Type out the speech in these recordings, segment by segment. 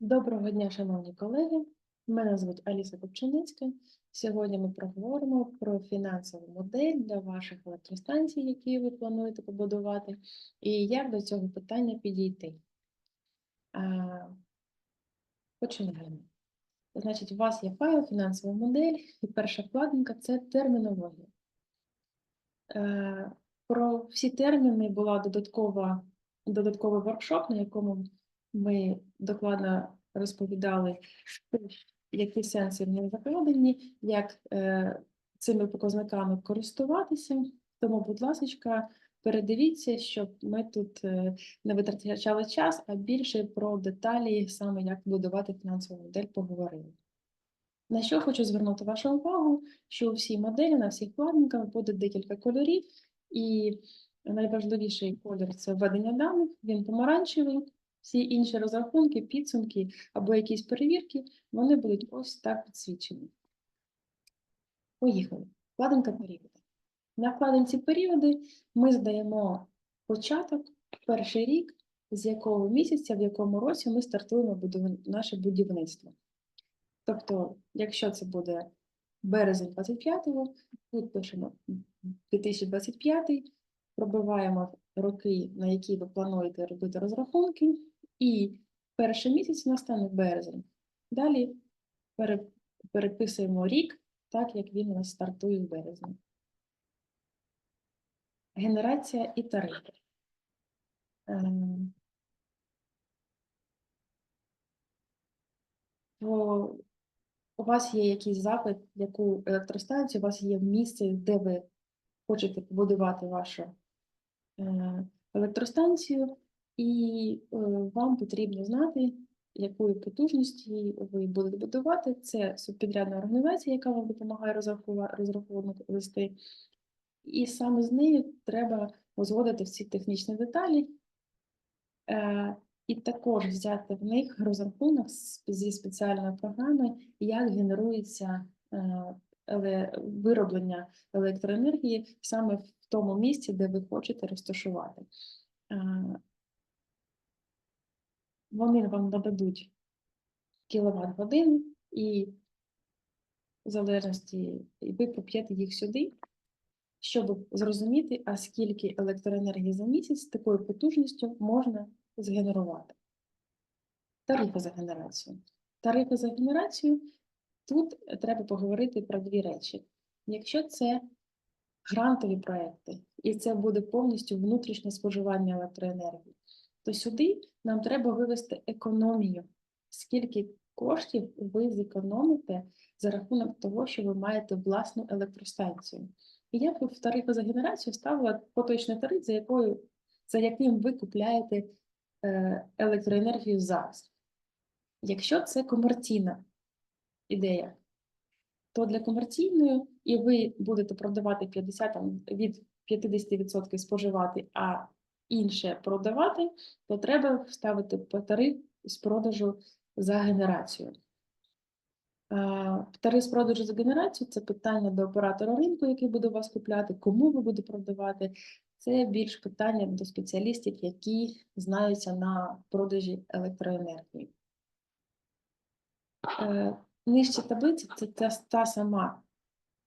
Доброго дня, шановні колеги. Мене звуть Аліса Копченицька. Сьогодні ми проговоримо про фінансову модель для ваших електростанцій, які ви плануєте побудувати, і як до цього питання підійти. Починаємо. Значить, у вас є файл фінансова модель, і перша вкладинка це термінологія. Е, Про всі терміни була додаткова, додатковий воркшоп, на якому ми докладно розповідали, які сенси в них закладені, як е, цими показниками користуватися. Тому, будь ласка, передивіться, щоб ми тут е, не витрачали час, а більше про деталі, саме як будувати фінансову модель, поговорили. На що хочу звернути вашу увагу, що у всій моделі на всіх вкладниках буде декілька кольорів, і найважливіший колір це введення даних, він помаранчевий. Всі інші розрахунки, підсумки або якісь перевірки, вони будуть ось так підсвічені. Поїхали. Вкладинка періоди. На вкладинці періоди ми здаємо початок, перший рік, з якого місяця, в якому році ми стартуємо наше будівництво. Тобто, якщо це буде березень 25-го, тут пишемо 2025, пробиваємо роки, на які ви плануєте робити розрахунки, і перший місяць настане березень. Далі переписуємо рік, так як він у нас стартує в березні. Генерація і тарифи. Ем, бо у вас є якийсь запит, яку електростанцію, у вас є місце, де ви хочете побудувати вашу е, електростанцію, і е, вам потрібно знати, якої потужності ви будете будувати. Це субпідрядна організація, яка вам допомагає розрахунок вести. І саме з нею треба узгодити всі технічні деталі. Е, і також взяти в них розрахунок зі спеціальної програми, як генерується е, вироблення електроенергії саме в тому місці, де ви хочете розташувати. Вони вам нададуть кіловат годин, і в залежності, і ви поп'єте їх сюди, щоб зрозуміти, а скільки електроенергії за місяць з такою потужністю можна згенерувати. Тарифи за генерацію. Тарифи за генерацію тут треба поговорити про дві речі. Якщо це грантові проекти, і це буде повністю внутрішнє споживання електроенергії, то сюди нам треба вивести економію, скільки коштів ви зекономите за рахунок того, що ви маєте власну електростанцію. І я б в тарифи за генерацію ставила поточний тариф, за якою за яким ви купляєте е, електроенергію зараз. Якщо це комерційна ідея, то для комерційної і ви будете продавати 50 там, від 50% споживати, а інше продавати, то треба вставити тариф з продажу за генерацію. Тариф з продажу за генерацію це питання до оператора ринку, який буде вас купляти, кому ви будете продавати. Це більш питання до спеціалістів, які знаються на продажі електроенергії. Е, Нижче таблиці це та, сама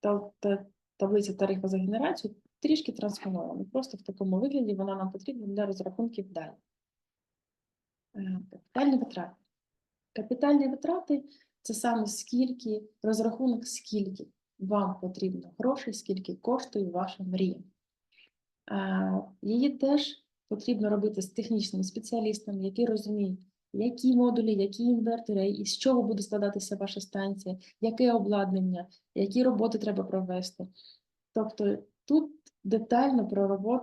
та, таблиця тарифу за генерацію, трішки трансформована. Просто в такому вигляді вона нам потрібна для розрахунків далі. Е, Капітальні витрати. Капітальні витрати це саме скільки, розрахунок, скільки вам потрібно грошей, скільки коштує ваша мрія. Е, Її теж потрібно робити з технічними спеціалістами, які розуміють, які модулі, які інвертори, і з чого буде складатися ваша станція, яке обладнання, які роботи треба провести. Тобто тут детально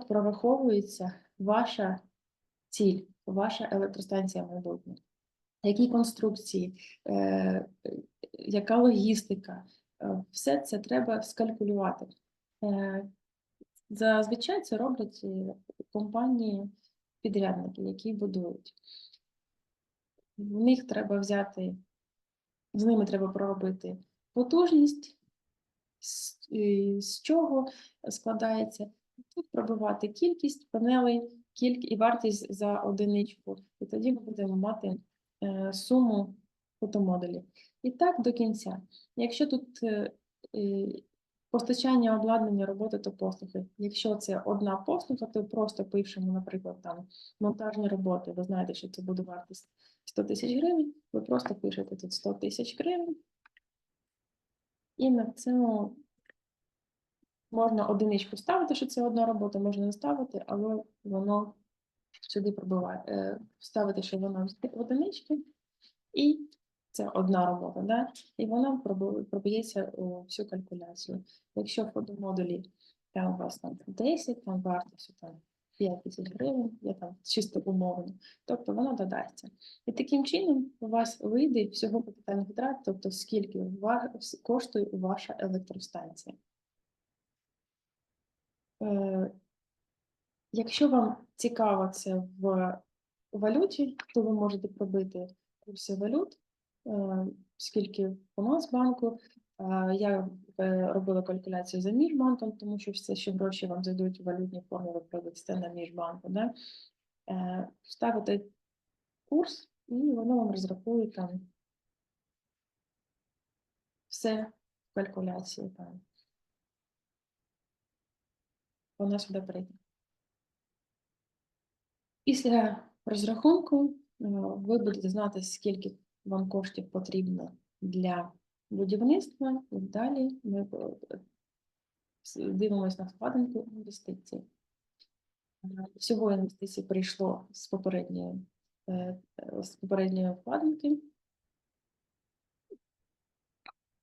прораховується ваша ціль, ваша електростанція майбутнє. Які конструкції, е, яка логістика, е, все це треба скалькулювати. Е, Зазвичай це роблять е, компанії-підрядники, які будують. В них треба взяти, з ними треба проробити потужність, з, з чого складається. Тут пробивати кількість панелей, кіль... і вартість за одиничку. І тоді ми будемо мати е, суму фотомодулів. І так до кінця. Якщо тут е, постачання обладнання, роботи та послуги, якщо це одна послуга, то просто пишемо, наприклад, там монтажні роботи. Ви знаєте, що це буде вартість 100 тисяч гривень. Ви просто пишете тут 100 тисяч гривень. І на цьому можна одиничку ставити, що це одна робота, можна не ставити, але воно сюди пробиває. е, Ставити, що воно в одинички, і це одна робота, да? і вона проб'ється у всю калькуляцію. Якщо в фотомодулі там у вас там 10, там вартість там 5 тисяч гривень, я там чисто умовно, тобто воно додасться. І таким чином у вас вийде всього капітальних витрат, тобто скільки коштує ваша електростанція. Е, Якщо вам цікаво це в валюті, то ви можете пробити курси валют, е, скільки у нас банку. Я е, робила калькуляцію за міжбанком, тому що все, що гроші вам зайдуть у валютній формі, ви проведете на міжбанку. Да? Е, Ставите курс, і воно вам розрахує там все в калькуляції. Там. Вона сюди прийде. Після розрахунку е, ви будете знати, скільки вам коштів потрібно для будівництва, і далі ми е, дивимося на вкладинку інвестицій. Всього інвестицій прийшло з попередньої, е, з попередньої вкладинки.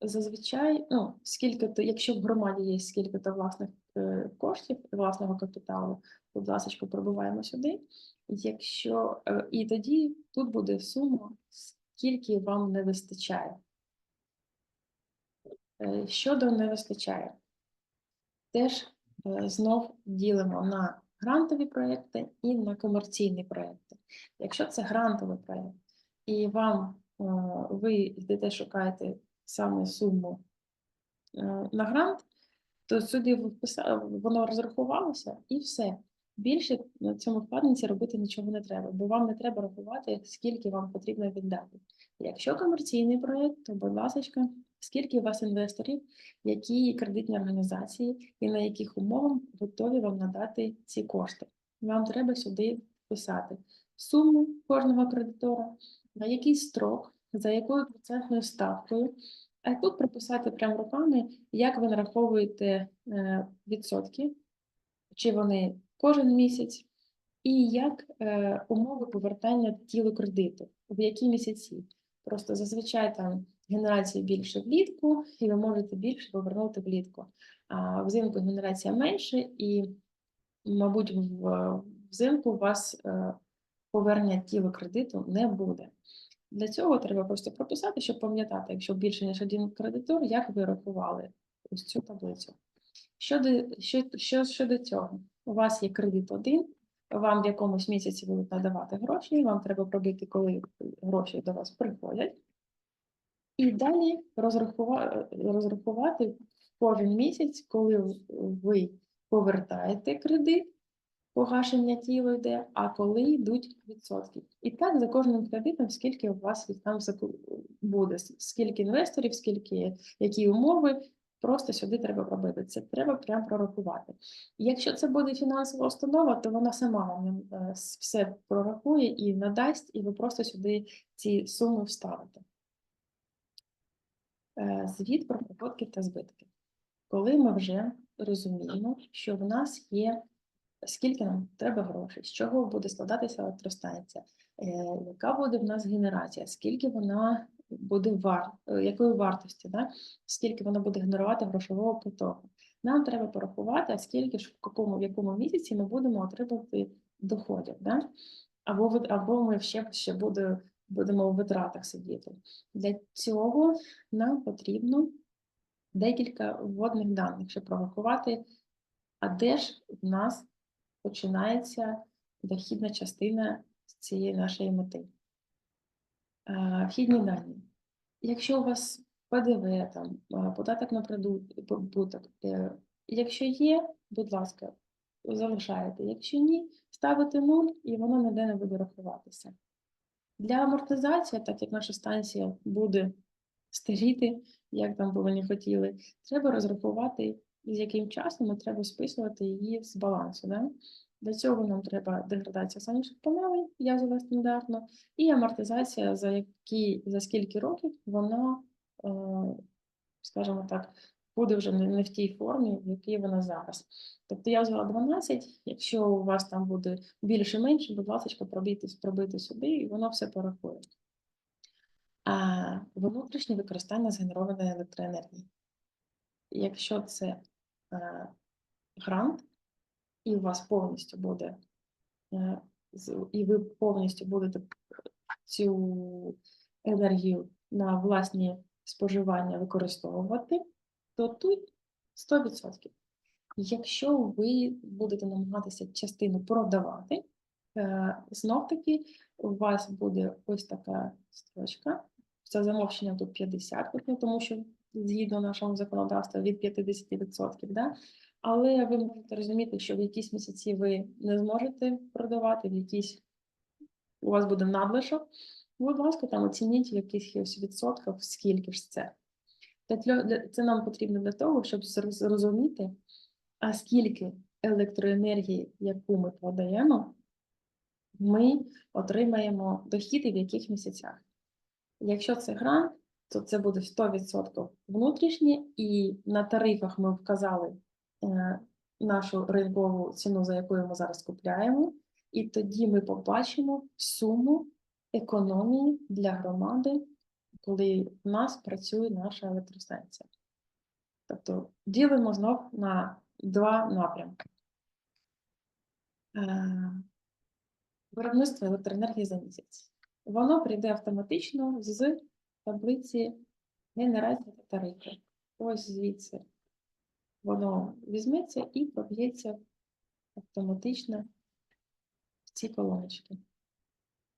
Зазвичай, ну, скільки то, якщо в громаді є скільки то власних е, коштів, власного капіталу, будь ласка, пробиваємо сюди. Якщо і тоді тут буде сума, скільки вам не вистачає. Е, Щодо не вистачає, теж е, знов ділимо на грантові проекти і на комерційні проекти. Якщо це грантовий проект, і вам е, ви йдете шукаєте саме суму на грант, то сюди воно розрахувалося і все. Більше на цьому вкладниці робити нічого не треба, бо вам не треба рахувати, скільки вам потрібно віддати. Якщо комерційний проєкт, то, будь ласка, скільки у вас інвесторів, які кредитні організації і на яких умовах готові вам надати ці кошти. Вам треба сюди вписати суму кожного кредитора, на який строк, за якою процентною ставкою. А тут прописати прямо руками, як ви нараховуєте е, відсотки, чи вони кожен місяць, і як е, умови повертання тілу кредиту, в які місяці. Просто зазвичай там генерація більше влітку, і ви можете більше повернути влітку. А взимку генерація менше, і, мабуть, взимку у вас е, повернення тілу кредиту не буде. Для цього треба просто прописати, щоб пам'ятати, якщо більше ніж один кредитор, як ви рахували ось цю таблицю. Щодо, що, що щодо цього, у вас є кредит один, вам в якомусь місяці будуть надавати гроші, вам треба пробити, коли гроші до вас приходять. І далі розрахувати, розрахувати кожен місяць, коли ви повертаєте кредит, погашення тіла йде, а коли йдуть відсотки. І так за кожним кредитом, скільки у вас там буде, скільки інвесторів, скільки які умови, просто сюди треба робити. Це треба прямо прорахувати. Якщо це буде фінансова установа, то вона сама вам е, все прорахує і надасть, і ви просто сюди ці суми вставите. Е, Звіт про прибутки та збитки. Коли ми вже розуміємо, що в нас є скільки нам треба грошей, з чого буде складатися електростанція, е, яка буде в нас генерація, скільки вона буде вар, е, якої вартості, да? скільки вона буде генерувати грошового потоку. Нам треба порахувати, скільки ж в якому, в якому місяці ми будемо отримати доходів. Да? Або, або ми ще, ще буде, будемо в витратах сидіти. Для цього нам потрібно декілька вводних даних, щоб прорахувати, а де ж в нас починається дохідна частина цієї нашої мети. Е, Вхідні дані. Якщо у вас ПДВ, там, е, податок на прибуток, е, якщо є, будь ласка, залишаєте. Якщо ні, ставите нуль і воно ніде не буде рахуватися. Для амортизації, так як наша станція буде старіти, як там би ви не хотіли, треба розрахувати, з яким часом ми треба списувати її з балансу. Да? Для цього нам треба деградація сонячних панелей, я взяла стандартно, і амортизація, за які за скільки років вона, е, скажімо так, буде вже не, в тій формі, в якій вона зараз. Тобто я взяла 12, якщо у вас там буде більше менше, будь ласка, пробійте, пробити сюди, і воно все порахує. А внутрішнє використання згенерованої електроенергії. Якщо це е, грант, і у вас повністю буде, е, і ви повністю будете цю енергію на власні споживання використовувати, то тут 100%. Якщо ви будете намагатися частину продавати, е, знов таки у вас буде ось така строчка. За замовченням тут 50, ну, тому що згідно нашого законодавства від 50%. Да? Але ви можете розуміти, що в якісь місяці ви не зможете продавати, в якісь у вас буде надлишок. Будь ласка, там оцініть в якихось відсотках, скільки ж це. Це нам потрібно для того, щоб зрозуміти, а скільки електроенергії, яку ми подаємо, ми отримаємо дохід і в яких місяцях. Якщо це грант, то це буде 100% внутрішнє, і на тарифах ми вказали е, нашу ринкову ціну, за якою ми зараз купляємо, і тоді ми побачимо суму економії для громади, коли в нас працює наша електростанція. Тобто ділимо знов на два напрямки. Е, Виробництво електроенергії за місяць. Воно прийде автоматично з таблиці генерації та тарифу. Ось звідси воно візьметься і проб'ється автоматично в ці колоночки.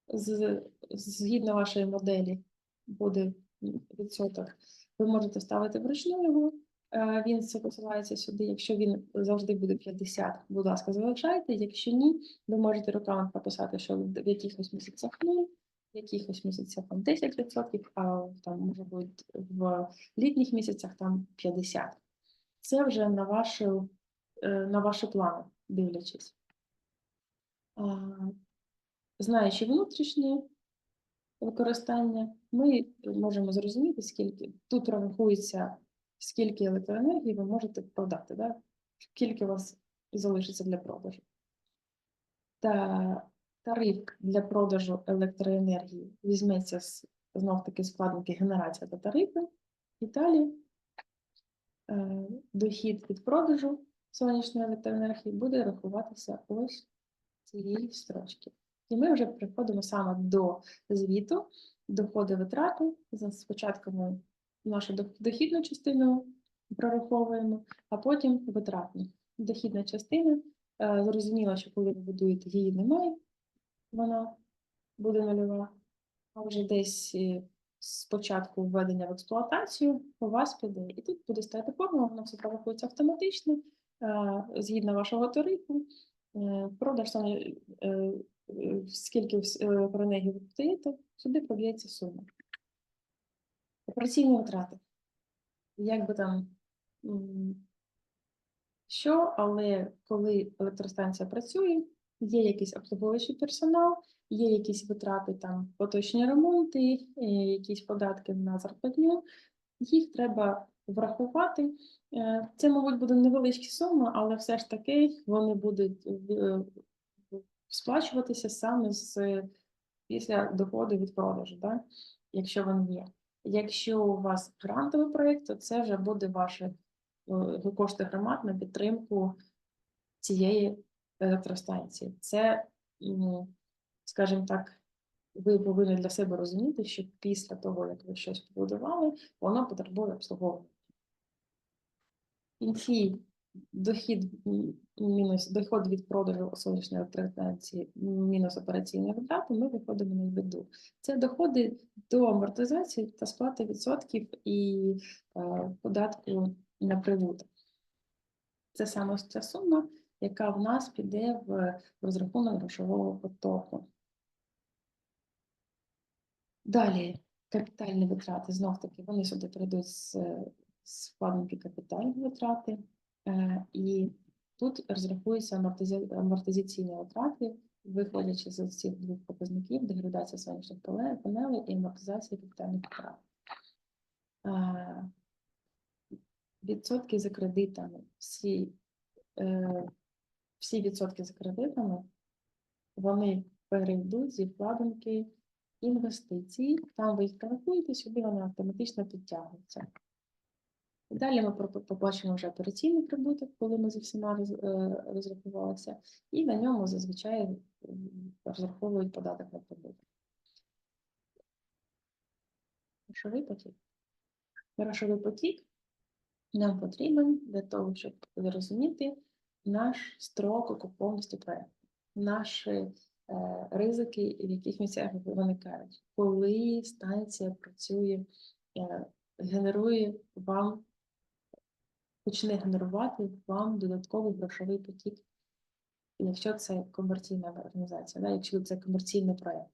З, згідно вашої моделі буде відсоток. Ви можете ставити вручну його, е, він посилається сюди. Якщо він завжди буде 50, будь ласка, залишайте. Якщо ні, ви можете руками прописати, що в якихось місяцях 0, в якихось місяцях там 10%, а там може бути в літніх місяцях там 50%. Це вже на вашу, е, на ваші плани дивлячись. Знаючи внутрішнє використання, ми можемо зрозуміти, скільки тут рахується, скільки електроенергії ви можете продати, да? скільки у вас залишиться для продажу. Та тариф для продажу електроенергії візьметься з знов таки складники генерація та тарифи. І далі е, дохід від продажу сонячної електроенергії буде рахуватися ось цієї строчки. І ми вже приходимо саме до звіту, доходи витрати. Спочатку ми нашу дохідну частину прораховуємо, а потім витратну. Дохідна частина, е, зрозуміло, що коли ви будуєте, її немає, вона буде нульова, а вже десь е, з початку введення в експлуатацію у вас піде. І тут буде стояти формула, воно все прорахується автоматично, е, згідно вашого тарифу. Продаж скільки вс- електроенергії ви подаєте, сюди проб'ється сума. Операційні витрати. Як би там що, але коли електростанція працює, є якийсь обслуговуючий персонал, є якісь витрати, там поточні ремонти, е, якісь податки на зарплатню, їх треба врахувати. Е, Це, мабуть, буде невеличкі суми, але все ж таки вони будуть е, сплачуватися саме з після доходу від продажу, да? якщо він є. Якщо у вас грантовий проєкт, то це вже буде ваші е, кошти громад на підтримку цієї електростанції. Це, скажімо так, ви повинні для себе розуміти, що після того, як ви щось побудували, воно потребує обслуговування. Дохід мінус доход від продажу сонячної електростанції мінус операційні витрати, ми виходимо на біду. Це доходи до амортизації та сплати відсотків і е, податку на прибуток. Це саме ця сума, яка в нас піде в розрахунок грошового потоку. Далі капітальні витрати, знов таки, вони сюди прийдуть з, з капітальні витрати. Е, і тут розрахуються амортизаційні витрати, виходячи з цих двох показників: деградація сонячних панелей і амортизація капітальних витрат. Е, відсотки за кредитами, всі, е, всі відсотки за кредитами, вони перейдуть зі вкладинки інвестицій. Там ви їх рахуєте, сюди вони автоматично підтягуються. Далі ми побачимо вже операційний прибуток, коли ми зі всіма е, розрахувалися, і на ньому зазвичай розраховують податок на прибуток. Грошовий потік. Грошовий потік нам потрібен для того, щоб зрозуміти наш строк окупованості проєкту, наші е, ризики, в яких місцях виникають, коли станція працює, е, генерує вам, почне генерувати вам додатковий грошовий потік, якщо це комерційна організація, да, якщо це комерційний проєкт.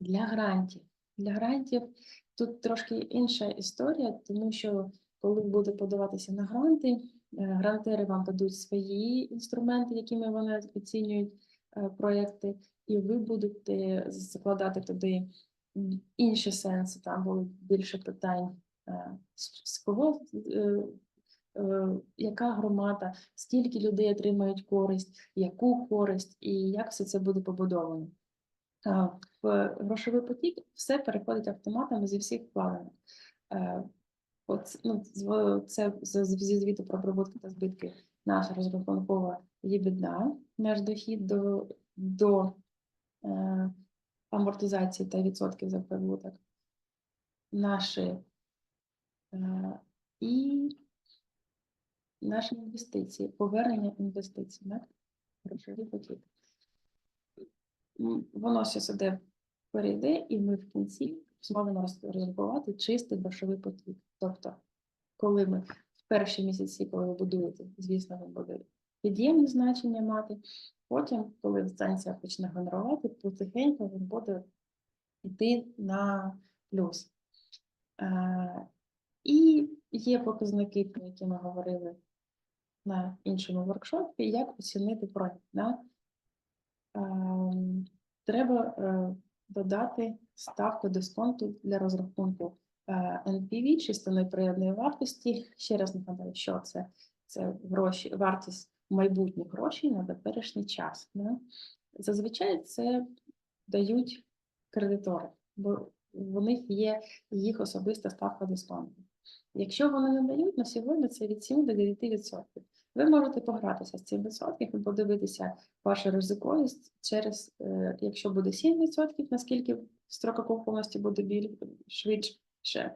Для грантів. Для грантів тут трошки інша історія, тому що коли буде подаватися на гранти, е, грантери вам дадуть свої інструменти, якими вони оцінюють е, проекти, і ви будете закладати туди інші сенси. Там будуть більше питань, е, з кого, яка громада, скільки людей отримають користь, яку користь і як все це буде побудовано. В грошовий потік все переходить автоматами зі всіх вкладень. Е, От, ну, це зі звіту про прибутки та збитки наша розрахункова єбіда, наш дохід до, до е, амортизації та відсотків за прибуток. Наші е, і наші інвестиції, повернення інвестицій, так? Грошовий потік. Воно все сюди перейде, і ми в кінці зможемо розрахувати чистий грошовий потік. Тобто, коли ми в перші місяці, коли ви будуєте, звісно, він буде під'ємне значення мати. Потім, коли станція почне генерувати, потихеньку він буде йти на плюс. Е, І є показники, про які ми говорили на іншому воркшопі, як оцінити проєкт. Да? Ем, Треба е, додати ставку дисконту для розрахунку е, NPV, чистої приємної вартості. Ще раз нагадаю, що це, це гроші, вартість майбутніх грошей на теперішній час. Да? Зазвичай це дають кредитори, бо в них є їх особиста ставка дисконту. Якщо вони не дають, на сьогодні це від 7 до 9%. Ви можете погратися з цим відсотків і подивитися вашу ризиковість через, е, якщо буде 7%, наскільки строк окупованості буде біль, швидше.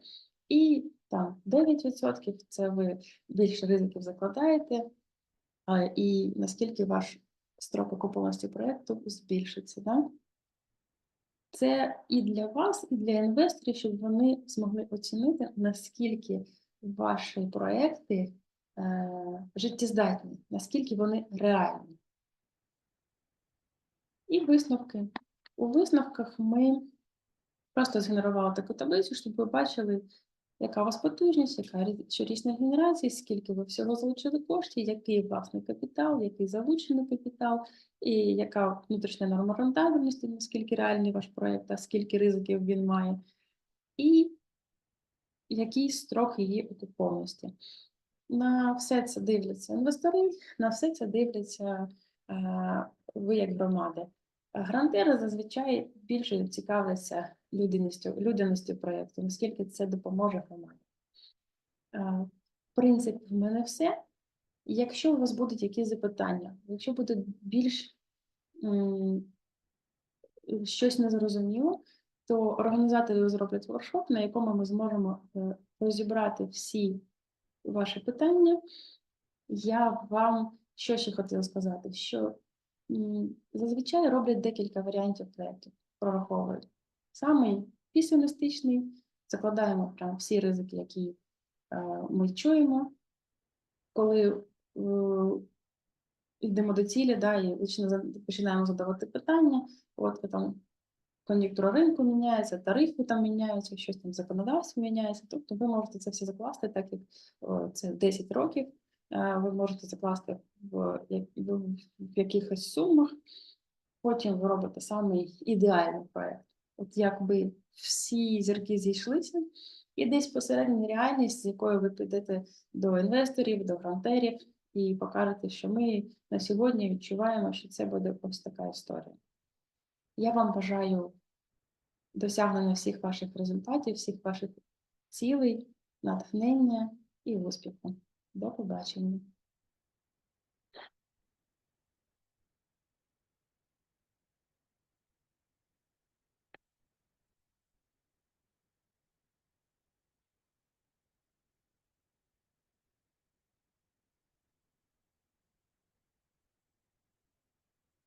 І там 9% це ви більше ризиків закладаєте, і наскільки ваш строк окупованості проєкту збільшиться. Да? Це і для вас, і для інвесторів, щоб вони змогли оцінити, наскільки ваші проекти е, життєздатні, наскільки вони реальні. І висновки. У висновках ми просто згенерували таку таблицю, щоб ви бачили, яка у вас потужність, яка рі- щорічна генерація, скільки ви всього залучили коштів, який власний капітал, який залучений капітал, і яка внутрішня норма рентабельності, наскільки реальний ваш проєкт, а скільки ризиків він має, і який строк її окупованості. На все це дивляться інвестори, на все це дивляться е, ви як громади. Грантери зазвичай більше цікавляться людяністю, людяністю проєкту, наскільки це допоможе громаді. Е, В принципі, в мене все. Якщо у вас будуть якісь запитання, якщо буде більш щось незрозуміло, то організатори зроблять воркшоп, на якому ми зможемо е, розібрати всі ваші питання. Я вам що ще хотіла сказати, що зазвичай роблять декілька варіантів проєктів, прораховують. Самий песимістичний, закладаємо прям всі ризики, які е, ми чуємо, коли е, йдемо до цілі, да, і починаємо задавати питання, от там кон'юнктура ринку міняється, тарифи там міняються, щось там законодавство міняється. Тобто ви можете це все закласти, так як це 10 років. е, Ви можете закласти в, в, якихось сумах. Потім ви робите самий ідеальний проект. От якби всі зірки зійшлися, і десь посередині реальність, з якою ви підете до інвесторів, до грантерів і покажете, що ми на сьогодні відчуваємо, що це буде ось така історія. Я вам бажаю досягнення всіх ваших результатів, всіх ваших цілей, натхнення і успіху. До побачення.